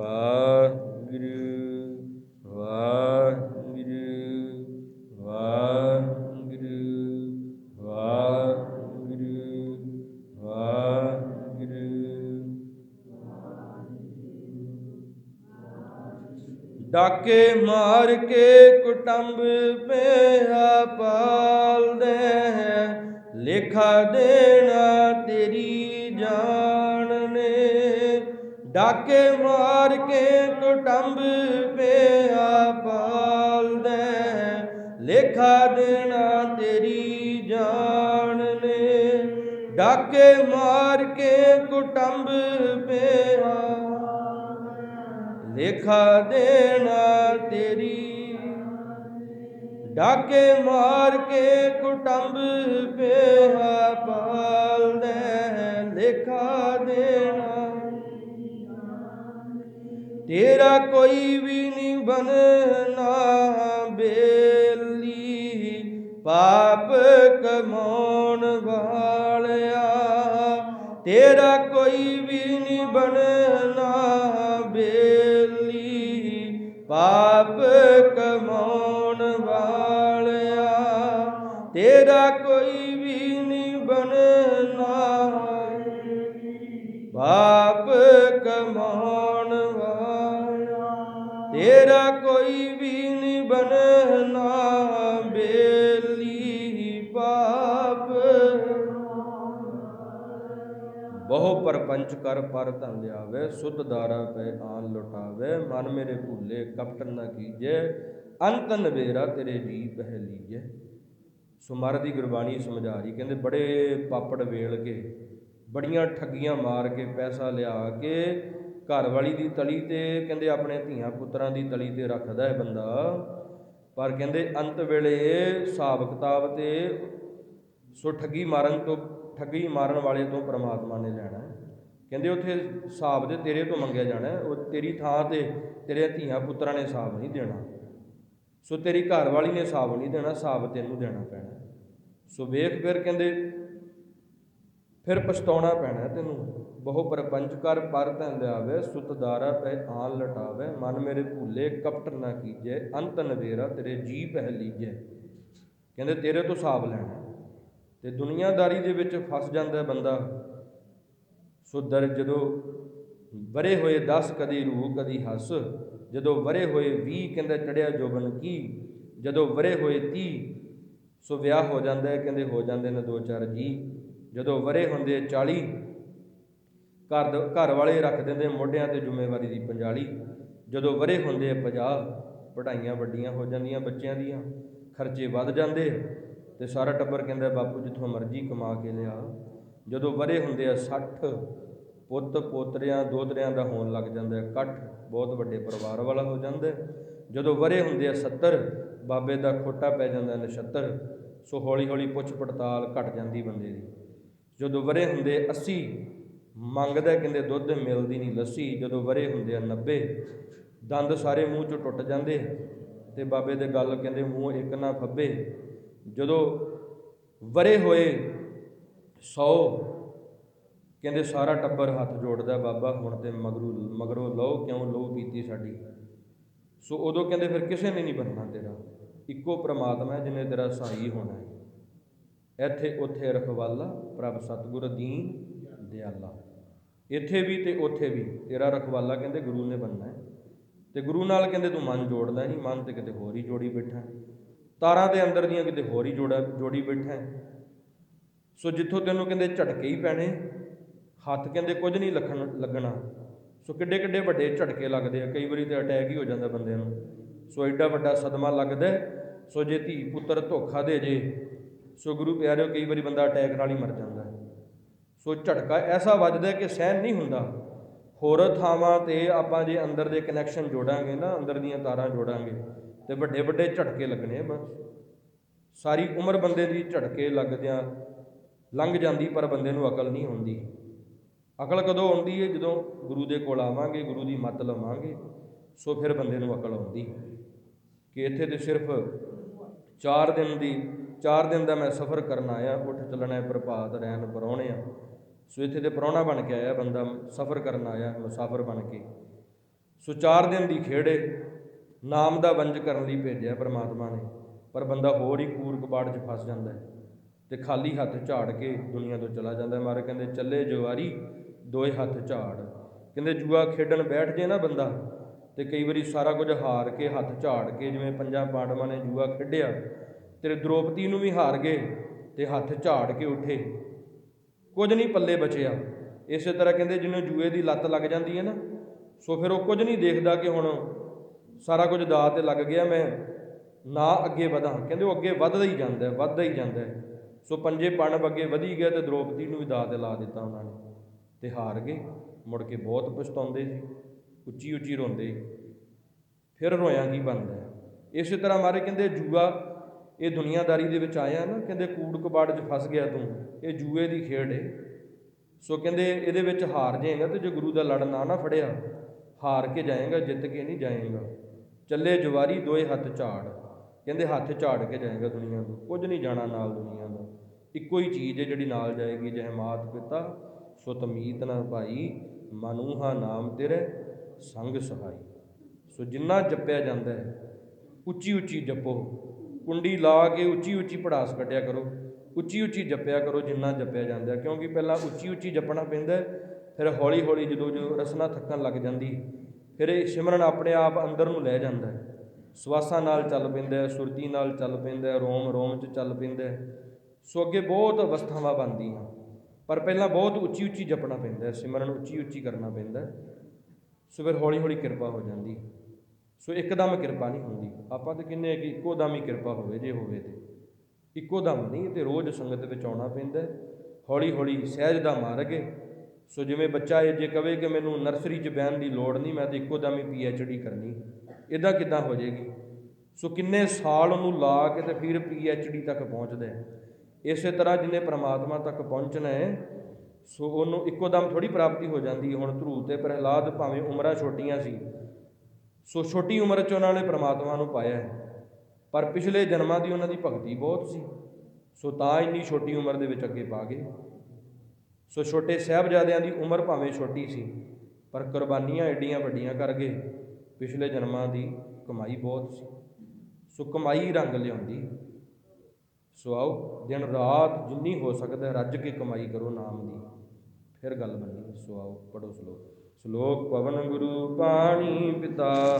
ਵਾਹਿਗੁਰੂ ਵਾਹਿਗੁਰੂ ਵਾਹਿਗੁਰੂ ਵਾਹਿਗੁਰੂ ਵਾਹਿਗੁਰੂ। ਡਾਕੇ ਮਾਰ ਕੇ ਕੁਟੰਬ ਪਿਆ ਪਾਲਦੇ ਹੈ ਲੇਖਾ ਦੇਣਾ ਤੇਰੀ ਜਾਨ ਨੇ। ਡਾਕੇ ਮਾਰ ਕੇ ਕੁਟੰਬ ਪਿਆ ਪਾਲਦੇ ਲੇਖਾ ਦੇਣਾ ਤੇਰੀ ਜਾਣ ਨੇ। ਡਾਕੇ ਮਾਰ ਕੇ ਕੁਟੰਬ ਪਿਆ। ਲੇਖਾ ਦੇਣਾ ਤੇਰੀ। ਡਾਕੇ ਮਾਰ ਕੇ ਕੁਟੰਬ ਪਿਆ ਪਾਲਦੇ ਲੇਖਾ ਤੇਰਾ ਕੋਈ ਵੀ ਨਹੀਂ ਬਣਨਾ, ਬੇਲੀ ਪਾਪ ਕਮਾਉਣ ਵਾਲਿਆ। ਤੇਰਾ ਕੋਈ ਵੀ ਨਹੀਂ ਬਣਨਾ, ਬੇਲੀ ਪਾਪ ਕਮਾਉਣ ਵਾਲਿਆ। ਤੇਰਾ ਕੋਈ ਵੀ ਨਹੀਂ ਬਣਨਾ, ਪਾਪ ਕਮਾਉਣ ਤੇਰਾ ਕੋਈ ਵੀ ਨਹੀਂ ਬਣਨਾ ਬੇਲੀ ਪਾਪ। ਬਹੁ ਪਰਪੰਚ ਕਰ ਪਰ ਧਨ ਲਿਆਵੇ, ਸੁਧ ਦਾਰਾ ਪੈ ਆਨ ਲੁਟਾਵੇ। ਮਨ ਮੇਰੇ ਭੁੱਲੇ, ਕਪਟ ਨ ਕੀਜੇ। ਅੰਤ ਨਵੇਰਾ ਤੇਰੇ ਜੀ ਪਹਿ ਲੀਜੇ। ਸੁਮਰ ਦੀ ਗੁਰਬਾਣੀ ਸਮਝਾ ਰਹੀ ਕਹਿੰਦੇ ਬੜੇ ਪਾਪੜ ਵੇਲ ਕੇ, ਬੜੀਆਂ ਠੱਗੀਆਂ ਮਾਰ ਕੇ, ਪੈਸਾ ਲਿਆ ਕੇ ਘਰ ਵਾਲੀ ਦੀ ਤਲੀ ਤੇ ਕਹਿੰਦੇ ਆਪਣੇ ਧੀਆਂ ਪੁੱਤਰਾਂ ਦੀ ਤਲੀ ਤੇ ਰੱਖਦਾ ਹੈ ਬੰਦਾ। ਪਰ ਕਹਿੰਦੇ ਅੰਤ ਵੇਲੇ ਹਿਸਾਬ ਕਿਤਾਬ ਤੇ ਸੋ ਠੱਗੀ ਮਾਰਨ ਤੋਂ, ਠੱਗੀ ਮਾਰਨ ਵਾਲੇ ਤੋਂ ਪ੍ਰਮਾਤਮਾ ਨੇ ਲੈਣਾ ਕਹਿੰਦੇ ਉੱਥੇ ਹਿਸਾਬ 'ਤੇ ਤੇਰੇ ਤੋਂ ਮੰਗਿਆ ਜਾਣਾ ਉਹ ਤੇਰੀ ਥਾਂ ਤੇ ਤੇਰੇ ਧੀਆਂ ਪੁੱਤਰਾਂ ਨੇ ਹਿਸਾਬ ਨਹੀਂ ਦੇਣਾ। ਸੋ ਤੇਰੀ ਘਰ ਵਾਲੀ ਨੇ ਹਿਸਾਬ ਨਹੀਂ ਦੇਣਾ ਹਿਸਾਬ ਤੈਨੂੰ ਦੇਣਾ ਪੈਣਾ। ਸੋ ਵੇਖ ਫਿਰ ਕਹਿੰਦੇ ਫਿਰ ਪਛਤਾਉਣਾ ਪੈਣਾ ਤੈਨੂੰ। ਬਹੁ ਪਰਪੰਚ ਕਰ, ਪਰ ਧਨ ਲਿਆਵੇ, ਸੁਤ ਦਾਰਾ ਪੈ ਆਨ ਲਟਾਵੇ। ਮਨ ਮੇਰੇ ਭੂਲੇ, ਕਪਟ ਨਾ ਕੀਜੇ, ਅੰਤ ਨਵੇਰਾ ਤੇਰੇ ਜੀ ਪਹਿ ਲੀਜੈ। ਕਹਿੰਦੇ, ਤੇਰੇ ਤੋਂ ਹਿਸਾਬ ਲੈਣਾ। ਤੇ ਦੁਨੀਆਦਾਰੀ ਦੇ ਵਿੱਚ ਫਸ ਜਾਂਦਾ ਬੰਦਾ। ਸੋ ਦਰ ਜਦੋਂ ਵਰੇ ਹੋਏ 10 ਕਦੀ ਰੂਹ, ਕਦੀ ਹੱਸ। ਜਦੋਂ ਵਰੇ ਹੋਏ 20 ਕਹਿੰਦਾ, ਚੜਿਆ ਜੋਬਨ ਕੀ? ਜਦੋਂ ਵਰੇ ਹੋਏ 30 ਸੋ ਵਿਆਹ ਹੋ ਜਾਂਦਾ ਕਹਿੰਦੇ, ਹੋ ਜਾਂਦੇ ਨੇ ਦੋ ਚਾਰ ਜੀ ਜਦੋਂ ਵਰੇ ਹੁੰਦੇ ਆ 40 ਘਰ ਦ- ਘਰ ਵਾਲੇ ਰੱਖ ਦਿੰਦੇ ਮੋਢਿਆਂ ਤੇ ਜ਼ਿੰਮੇਵਾਰੀ ਦੀ ਪੰਜਾਲੀ ਜਦੋਂ ਵਰੇ ਹੁੰਦੇ ਆ 50 ਪੜ੍ਹਾਈਆਂ ਵੱਡੀਆਂ ਹੋ ਜਾਂਦੀਆਂ ਬੱਚਿਆਂ ਦੀਆਂ, ਖਰਚੇ ਵੱਧ ਜਾਂਦੇ ਤੇ ਸਾਰਾ ਟੱਬਰ ਕਹਿੰਦਾ, ਬਾਪੂ, ਜਿੱਥੋਂ ਮਰਜ਼ੀ ਕਮਾ ਕੇ ਲਿਆ। ਜਦੋਂ ਵਰੇ ਹੁੰਦੇ ਆ 60 ਪੁੱਤ ਪੋਤਰਿਆਂ, ਦੋਤਰਿਆਂ ਦਾ ਹੋਣ ਲੱਗ ਜਾਂਦਾ ਇਕੱਠ, ਬਹੁਤ ਵੱਡੇ ਪਰਿਵਾਰ ਵਾਲਾ ਹੋ ਜਾਂਦਾ ਜਦੋਂ ਵਰੇ ਹੁੰਦੇ ਆ 70 ਬਾਬੇ ਦਾ ਖੋਟਾ ਪੈ ਜਾਂਦਾ ਨਛੱਤਰ, ਸੋ ਹੌਲੀ ਹੌਲੀ ਪੁੱਛ ਪੜਤਾਲ ਘਟ ਜਾਂਦੀ ਬੰਦੇ ਦੀ। ਜਦੋਂ ਵਰੇ ਹੁੰਦੇ 80 ਮੰਗਦਾ ਕਹਿੰਦੇ ਦੁੱਧ ਮਿਲਦੀ ਨਹੀਂ ਲੱਸੀ, ਜਦੋਂ ਵਰੇ ਹੁੰਦੇ ਆ 90 ਦੰਦ ਸਾਰੇ ਮੂੰਹ ਚੋਂ ਟੁੱਟ ਜਾਂਦੇ ਤੇ ਬਾਬੇ ਦੇ ਗੱਲ ਕਹਿੰਦੇ ਮੂੰਹ ਇੱਕ ਨਾ ਫੱਬੇ ਜਦੋਂ ਵਰੇ ਹੋਏ 100 ਕਹਿੰਦੇ ਸਾਰਾ ਟੱਬਰ ਹੱਥ ਜੋੜਦਾ, ਬਾਬਾ ਹੁਣ ਤੇ ਮਗਰੂ, ਮਗਰੋਂ ਲਓ, ਕਿਉਂ ਲੋ ਪੀਤੀ ਸਾਡੀ। ਸੋ ਉਦੋਂ ਕਹਿੰਦੇ ਫਿਰ ਕਿਸੇ ਨੇ ਨਹੀਂ ਬਣਨਾ ਤੇਰਾ। ਇੱਕੋ ਪ੍ਰਮਾਤਮਾ ਹੈ ਜਿਹਨੇ ਤੇਰਾ ਸਹਾਈ ਹੋਣਾ ਹੈ। ਇੱਥੇ ਉੱਥੇ ਰਖਵਾਲਾ, ਪ੍ਰਭ ਸਤਿਗੁਰ ਦੀਨ ਦਿਆਲਾ। ਇੱਥੇ ਵੀ ਤੇ ਉੱਥੇ ਵੀ। ਤੇਰਾ ਰਖਵਾਲਾ ਕਹਿੰਦੇ ਗੁਰੂ ਨੇ ਬਣਨਾ ਹੈ। ਤੇ ਗੁਰੂ ਨਾਲ ਕਹਿੰਦੇ ਤੂੰ ਮਨ ਜੋੜਦਾ ਨਹੀਂ, ਮਨ ਤੇ ਕਿਤੇ ਹੋਰ ਹੀ ਜੋੜੀ ਬੈਠਾ ਤਾਰਾਂ ਦੇ ਅੰਦਰ ਦੀਆਂ ਕਿਤੇ ਹੋਰ ਹੀ ਜੋੜਾ ਜੋੜੀ ਬੈਠਾ ਸੋ ਜਿੱਥੋਂ ਤੈਨੂੰ ਕਹਿੰਦੇ ਝਟਕੇ ਹੀ ਪੈਣੇ, ਹੱਥ ਕਹਿੰਦੇ ਕੁਝ ਨਹੀਂ ਲੱਖਣ ਲੱਗਣਾ। ਸੋ ਕਿੱਡੇ ਕਿੱਡੇ ਵੱਡੇ ਝਟਕੇ ਲੱਗਦੇ ਆ। ਕਈ ਵਾਰੀ ਤੇ ਅਟੈਕ ਹੀ ਹੋ ਜਾਂਦਾ ਬੰਦੇ ਨੂੰ। ਸੋ ਐਡਾ ਵੱਡਾ ਸਦਮਾ ਲੱਗਦਾ ਸੋ ਜੇ ਧੀ ਪੁੱਤਰ ਧੋਖਾ ਦੇ ਜੇ ਸੋ ਗੁਰੂ ਪਿਆਰਿਓ, ਕਈ ਵਾਰੀ ਬੰਦਾ ਅਟੈਕ ਨਾਲ ਹੀ ਮਰ ਜਾਂਦਾ ਹੈ। ਸੋ ਝਟਕਾ ਐਸਾ ਵੱਜਦਾ ਕਿ ਸਹਿਨ ਨਹੀਂ ਹੁੰਦਾ। ਹੋਰ ਥਾਵਾਂ ਤੇ ਆਪਾਂ ਜੇ ਅੰਦਰ ਦੇ ਕਨੈਕਸ਼ਨ ਜੋੜਾਂਗੇ ਨਾ, ਅੰਦਰ ਦੀਆਂ ਤਾਰਾਂ ਜੋੜਾਂਗੇ, ਤੇ ਵੱਡੇ ਵੱਡੇ ਝਟਕੇ ਲੱਗਣੇ ਆ ਬਸ। ਸਾਰੀ ਉਮਰ ਬੰਦੇ ਦੀ ਝਟਕੇ ਲੱਗਦਿਆਂ ਲੰਘ ਜਾਂਦੀ, ਪਰ ਬੰਦੇ ਨੂੰ ਅਕਲ ਨਹੀਂ ਹੁੰਦੀ ਅਕਲ ਕਦੋਂ ਆਉਂਦੀ ਹੈ ਜਦੋਂ ਗੁਰੂ ਦੇ ਕੋਲ ਆਵਾਂਗੇ, ਗੁਰੂ ਦੀ ਮੱਤ ਲਵਾਂਗੇ, ਸੋ ਫਿਰ ਬੰਦੇ ਨੂੰ ਅਕਲ ਆਉਂਦੀ। ਕਿ ਇੱਥੇ ਤੇ ਸਿਰਫ 4 ਦਿਨ ਦੀ ਚਾਰ ਦਿਨ ਦਾ ਮੈਂ ਸਫ਼ਰ ਕਰਨ ਆਇਆ, ਉੱਠ ਚੱਲਣਾ ਪ੍ਰਭਾਤ ਰਹਿਣ ਪਰੌਣੇ ਆ। ਸੋ ਇੱਥੇ ਤੇ ਪਰੌਣਾ ਬਣ ਕੇ ਆਇਆ ਬੰਦਾ, ਸਫ਼ਰ ਕਰਨ ਆਇਆ, ਮੁਸਾਫਰ ਬਣ ਕੇ। ਸੋ ਚਾਰ ਦਿਨ ਦੀ ਖੇੜੇ ਨਾਮ ਦਾ ਵੰਜ ਕਰਨ ਲਈ ਭੇਜਿਆ ਪ੍ਰਮਾਤਮਾ ਨੇ, ਪਰ ਬੰਦਾ ਹੋਰ ਹੀ ਕੂਰ ਕਬਾੜ 'ਚ ਫਸ ਜਾਂਦਾ ਹੈ ਤੇ ਖਾਲੀ ਹੱਥ ਝਾੜ ਕੇ ਦੁਨੀਆ ਤੋਂ ਚਲਾ ਜਾਂਦਾ ਹੈ। ਮਾਰੇ ਕਹਿੰਦੇ, ਚੱਲੇ ਜਵਾਰੀ, ਦੋਏ ਹੱਥ ਝਾੜ। ਕਹਿੰਦੇ, ਜੂਆ ਖੇਡਣ ਬੈਠ ਜੇ ਨਾ ਬੰਦਾ, ਤੇ ਕਈ ਵਾਰੀ ਸਾਰਾ ਕੁਝ ਹਾਰ ਕੇ ਹੱਥ ਝਾੜ ਕੇ, ਜਿਵੇਂ ਪੰਜਾਂ ਪਾਂਡਵਾਂ ਨੇ ਜੂਆ ਖੇਡਿਆ ਤੇਰੇ ਦ੍ਰੋਪਦੀ ਨੂੰ ਵੀ ਹਾਰ ਗਏ ਤੇ ਹੱਥ ਝਾੜ ਕੇ ਉੱਠੇ। ਕੁਝ ਨਹੀਂ ਪੱਲੇ ਬਚਿਆ। ਇਸੇ ਤਰ੍ਹਾਂ ਕਹਿੰਦੇ ਜਿਹਨੂੰ ਜੂਏ ਦੀ ਲੱਤ ਲੱਗ ਜਾਂਦੀ ਹੈ ਨਾ, ਸੋ ਫਿਰ ਉਹ ਕੁਝ ਨਹੀਂ ਦੇਖਦਾ ਕਿ ਹੁਣ ਸਾਰਾ ਕੁਝ ਦਾਅ ਤੇ ਲੱਗ ਗਿਆ ਮੈਂ, ਨਾ ਅੱਗੇ ਵਧਾਂ। ਕਹਿੰਦੇ ਉਹ ਅੱਗੇ ਵੱਧਦਾ ਹੀ ਜਾਂਦਾ ਹੈ, ਵੱਧਦਾ ਹੀ ਜਾਂਦਾ ਹੈ। ਸੋ ਪੰਜੇ ਪਣਬ ਅੱਗੇ ਵਧੀ ਗਿਆ ਤੇ ਦ੍ਰੋਪਦੀ ਨੂੰ ਵੀ ਦਾਅ ਤੇ ਲਾ ਦਿੱਤਾ ਉਹਨਾਂ ਨੇ ਤੇ ਹਾਰ ਗਏ। ਮੁੜ ਕੇ ਬਹੁਤ ਪਛਤਾਉਂਦੇ ਸੀ ਉੱਚੀ ਉੱਚੀ ਰੋਂਦੇ। ਫਿਰ ਰੋਇਆ ਕੀ ਬਣਦਾ ਇਸੇ ਤਰ੍ਹਾਂ ਮਾਰੇ ਕਹਿੰਦੇ ਜੂਆ ਇਹ ਦੁਨੀਆਦਾਰੀ ਦੇ ਵਿੱਚ ਆਇਆ ਨਾ, ਕਹਿੰਦੇ ਕੂੜ ਕਬਾੜ 'ਚ ਫਸ ਗਿਆ ਤੂੰ, ਇਹ ਜੂਏ ਦੀ ਖੇਡ ਏ। ਸੋ ਕਹਿੰਦੇ ਇਹਦੇ ਵਿੱਚ ਹਾਰ ਜਾਏਗਾ ਤੇ ਜੇ ਗੁਰੂ ਦਾ ਲੜ ਨਾ ਨਾ ਫੜਿਆ, ਹਾਰ ਕੇ ਜਾਏਗਾ, ਜਿੱਤ ਕੇ ਨਹੀਂ ਜਾਏਗਾ। ਚੱਲੇ ਜਵਾਰੀ ਦੋਏ ਹੱਥ ਝਾੜ। ਕਹਿੰਦੇ ਹੱਥ ਝਾੜ ਕੇ ਜਾਏਗਾ ਦੁਨੀਆ ਤੋਂ ਕੁਝ ਨਹੀਂ ਜਾਣਾ ਨਾਲ ਦੁਨੀਆ ਦਾ। ਇੱਕੋ ਹੀ ਚੀਜ਼ ਹੈ ਜਿਹੜੀ ਨਾਲ ਜਾਏਗੀ, ਜਹ ਮਾਤ ਪਿਤਾ, ਸੋ ਤਮੀਤ ਨਾ ਭਾਈ, ਮਨੂਹਾ ਨਾਮ ਤੇਰੇ, ਸੰਗ ਸਹਾਈ। ਸੋ ਜਿੰਨਾ ਜਪਿਆ ਜਾਂਦਾ ਹੈ ਉੱਚੀ ਉੱਚੀ ਜਪੋ। ਕੁੰਡੀ ਲਾ ਕੇ ਉੱਚੀ ਉੱਚੀ ਪੜਾਸ ਕੱਢਿਆ ਕਰੋ, ਉੱਚੀ ਉੱਚੀ ਜਪਿਆ ਕਰੋ ਜਿੰਨਾ ਜਪਿਆ ਜਾਂਦਾ ਕਿਉਂਕਿ ਪਹਿਲਾਂ ਉੱਚੀ ਉੱਚੀ ਜਪਣਾ ਪੈਂਦਾ ਫਿਰ ਹੌਲੀ ਹੌਲੀ ਜਦੋਂ ਜੋ ਰਸਨਾ ਥੱਕਣ ਲੱਗ ਜਾਂਦੀ, ਫਿਰ ਇਹ ਸਿਮਰਨ ਆਪਣੇ ਆਪ ਅੰਦਰ ਨੂੰ ਲੈ ਜਾਂਦਾ ਸਵਾਸਾਂ ਨਾਲ ਚੱਲ ਪੈਂਦਾ ਸੁਰਤੀ ਨਾਲ ਚੱਲ ਪੈਂਦਾ ਰੋਮ ਰੋਮ 'ਚ ਚੱਲ ਪੈਂਦਾ ਸੋ ਅੱਗੇ ਬਹੁਤ ਅਵਸਥਾਵਾਂ ਬਣਦੀਆਂ, ਪਰ ਪਹਿਲਾਂ ਬਹੁਤ ਉੱਚੀ ਉੱਚੀ ਜਪਣਾ ਪੈਂਦਾ ਸਿਮਰਨ ਉੱਚੀ ਉੱਚੀ ਕਰਨਾ ਪੈਂਦਾ ਸੋ ਫਿਰ ਹੌਲੀ ਹੌਲੀ ਕਿਰਪਾ ਹੋ ਜਾਂਦੀ ਸੋ ਇੱਕਦਮ ਕਿਰਪਾ ਨਹੀਂ ਹੁੰਦੀ। ਆਪਾਂ ਤਾਂ ਕਹਿੰਦੇ ਆ ਕਿ ਇੱਕੋ ਦਮ ਹੀ ਕਿਰਪਾ ਹੋਵੇ, ਜੇ ਹੋਵੇ ਤੇ। ਇੱਕੋ ਦਮ ਨਹੀਂ ਤੇ ਰੋਜ਼ ਸੰਗਤ ਵਿੱਚ ਆਉਣਾ ਪੈਂਦਾ ਹੌਲੀ ਹੌਲੀ ਸਹਿਜ ਦਾ ਮਾਰਗ ਹੈ। ਸੋ ਜਿਵੇਂ ਬੱਚਾ ਇਹ ਜੇ ਕਵੇ ਕਿ ਮੈਨੂੰ ਨਰਸਰੀ 'ਚ ਬਹਿਣ ਦੀ ਲੋੜ ਨਹੀਂ, ਮੈਂ ਤਾਂ ਇੱਕੋ ਦਮ ਹੀ ਪੀ ਐਚ ਡੀ ਕਰਨੀ। ਇਦਾਂ ਕਿਦਾਂ ਹੋ ਜਾਏਗੀ? ਸੋ ਕਿੰਨੇ ਸਾਲ ਉਹਨੂੰ ਲਾ ਕੇ ਤੇ ਫਿਰ ਪੀ ਐਚ ਡੀ ਤੱਕ ਪਹੁੰਚਦਾ ਹੈ। ਇਸੇ ਤਰ੍ਹਾਂ ਜਿਹਨੇ ਪ੍ਰਮਾਤਮਾ ਤੱਕ ਪਹੁੰਚਣਾ ਹੈ, ਸੋ ਉਹਨੂੰ ਇੱਕੋ ਦਮ ਥੋੜੀ ਪ੍ਰਾਪਤੀ ਹੋ ਜਾਂਦੀ ਹੁਣ ਧਰੂ ਤੇ ਪ੍ਰਹਿਲਾਦ ਭਾਵੇਂ ਉਮਰਾਂ ਛੋਟੀਆਂ ਸੀ ਸੋ ਛੋਟੀ ਉਮਰ 'ਚ ਉਹਨਾਂ ਨੇ ਪ੍ਰਮਾਤਮਾ ਨੂੰ ਪਾਇਆ ਹੈ। ਪਰ ਪਿਛਲੇ ਜਨਮਾਂ ਦੀ ਉਹਨਾਂ ਦੀ ਭਗਤੀ ਬਹੁਤ ਸੀ। ਸੋ ਤਾਂ ਇੰਨੀ ਛੋਟੀ ਉਮਰ ਦੇ ਵਿੱਚ ਅੱਗੇ ਪਾ ਗਏ। ਸੋ ਛੋਟੇ ਸਾਹਿਬਜ਼ਾਦਿਆਂ ਦੀ ਉਮਰ ਭਾਵੇਂ ਛੋਟੀ ਸੀ, ਪਰ ਕੁਰਬਾਨੀਆਂ ਐਡੀਆਂ ਵੱਡੀਆਂ ਕਰ ਗਏ। ਪਿਛਲੇ ਜਨਮਾਂ ਦੀ ਕਮਾਈ ਬਹੁਤ ਸੀ। ਸੋ ਕਮਾਈ ਰੰਗ ਲਿਆਉਂਦੀ। ਸੋ ਆਓ, ਦਿਨ ਰਾਤ ਜਿੰਨੀ ਹੋ ਸਕਦਾ ਰੱਜ ਕੇ ਕਮਾਈ ਕਰੋ ਨਾਮ ਦੀ। ਫਿਰ ਗੱਲ ਬਣੀ ਸੋ ਆਓ ਪੜੋ ਸ਼ਲੋਕ। ਸ਼ਲੋਕ ਪਵਨ ਗੁਰੂ ਪਾਣੀ ਪਿਤਾ।